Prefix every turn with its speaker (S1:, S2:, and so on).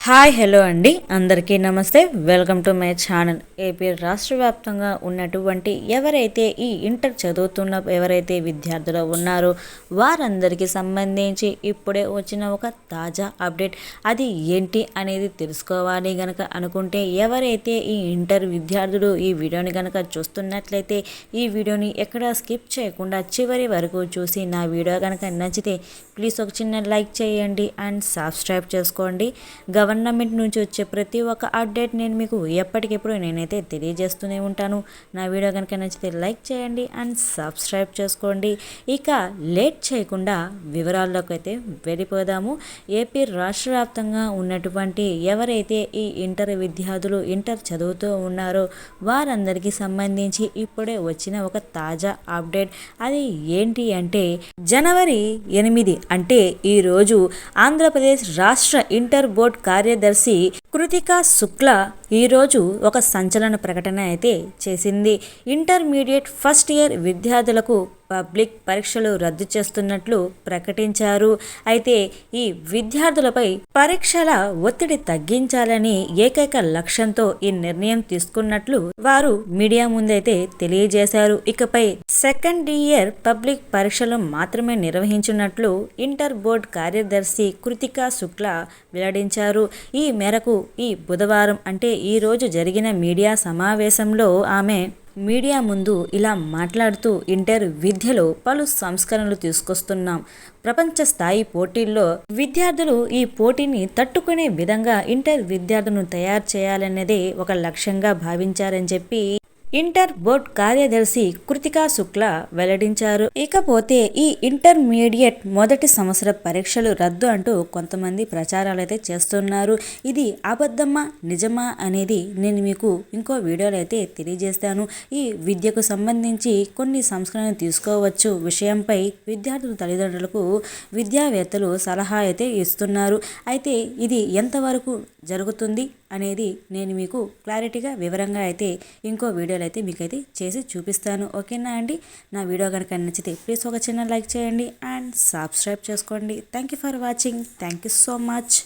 S1: Hi hello అండి. అందరికీ నమస్తే. Welcome to my channel. AP రాష్ట్ర వ్యాప్తంగా ఉన్నటువంటి ఎవరైతే ఈ ఇంటర్ చదువుతున్న ఎవరైతే విద్యార్థులు ఉన్నారో వారందరికీ సంబంధించి ఇప్పుడే వచ్చిన ఒక తాజా అప్డేట్. అది ఏంటి అనేది తెలుసుకోవాలి కనుక అనుకుంటే ఎవరైతే ఈ ఇంటర్ విద్యార్థులు ఈ వీడియోని కనుక చూస్తున్నట్లయితే ఈ వీడియోని ఎక్కడ స్కిప్ చేయకుండా చివరి వరకు చూసి నా వీడియో కనుక నచ్చితే ప్లీజ్ ఒక చిన్న లైక్ చేయండి అండ్ సబ్స్క్రైబ్ చేసుకోండి. గవర్నమెంట్ నుంచి వచ్చే ప్రతి ఒక్క అప్డేట్ నేను మీకు ఎప్పటికెప్పుడు నేనైతే తెలియజేస్తూనే ఉంటాను. నా వీడియో కనుక నచ్చితే లైక్ చేయండి అండ్ సబ్స్క్రైబ్ చేసుకోండి. ఇక లేట్ చేయకుండా వివరాల్లోకి అయితే వెళ్ళిపోదాము. ఏపీ రాష్ట్ర వ్యాప్తంగా ఉన్నటువంటి ఎవరైతే ఈ ఇంటర్ విద్యార్థులు ఇంటర్ చదువుతూ ఉన్నారో వారందరికీ సంబంధించి ఇప్పుడే వచ్చిన ఒక తాజా అప్డేట్. అది ఏంటి అంటే జనవరి ఎనిమిది అంటే ఈరోజు ఆంధ్రప్రదేశ్ రాష్ట్ర ఇంటర్ బోర్డ్ కార్యదర్శి కృతికా శుక్ల ఈరోజు ఒక సంచలన ప్రకటన అయితే చేసింది. ఇంటర్మీడియట్ ఫస్ట్ ఇయర్ విద్యార్థులకు పబ్లిక్ పరీక్షలు రద్దు చేస్తున్నట్లు ప్రకటించారు. అయితే ఈ విద్యార్థులపై పరీక్షల ఒత్తిడి తగ్గించాలని ఏకైక లక్ష్యంతో ఈ నిర్ణయం తీసుకున్నట్లు వారు మీడియా ముందైతే తెలియజేశారు. ఇకపై సెకండ్ ఇయర్ పబ్లిక్ పరీక్షలు మాత్రమే నిర్వహించినట్లు ఇంటర్ బోర్డ్ కార్యదర్శి కృతికా శుక్ల వెల్లడించారు. ఈ మేరకు ఈ బుధవారం అంటే ఈ రోజు జరిగిన మీడియా సమావేశంలో ఆమె మీడియా ముందు ఇలా మాట్లాడుతూ ఇంటర్ విద్యలో పలు సంస్కరణలు తీసుకొస్తున్నాం. ప్రపంచ స్థాయి పోటీల్లో విద్యార్థులు ఈ పోటీని తట్టుకునే విధంగా ఇంటర్ విద్యార్థులను తయారు చేయాలన్నదే ఒక లక్ష్యంగా భావించారని చెప్పి ఇంటర్ బోర్డ్ కార్యదర్శి కృతికా శుక్లా వెల్లడించారు. ఇకపోతే ఈ ఇంటర్మీడియట్ మొదటి సంవత్సర పరీక్షలు రద్దు అంటూ కొంతమంది ప్రచారాలు అయితే చేస్తున్నారు. ఇది అబద్ధమా నిజమా అనేది నేను మీకు ఇంకో వీడియోలో అయితే తెలియజేస్తాను. ఈ విద్యకు సంబంధించి కొన్ని సంస్కరణలు తీసుకోవచ్చు. విషయంపై విద్యార్థుల తల్లిదండ్రులకు విద్యావేత్తలు సలహా అయితే ఇస్తున్నారు. అయితే ఇది ఎంతవరకు జరుగుతుంది అనేది నేను మీకు క్లారిటీగా వివరంగా అయితే ఇంకో వీడియోలో అయితే మీకైతే చేసి చూపిస్తాను. ఓకేనా అండి? నా వీడియో కనుక నచ్చితే ప్లీజ్ ఒక చిన్న లైక్ చేయండి. అండ్ సబ్స్క్రైబ్ చేసుకోండి. Thank you for watching thank you so much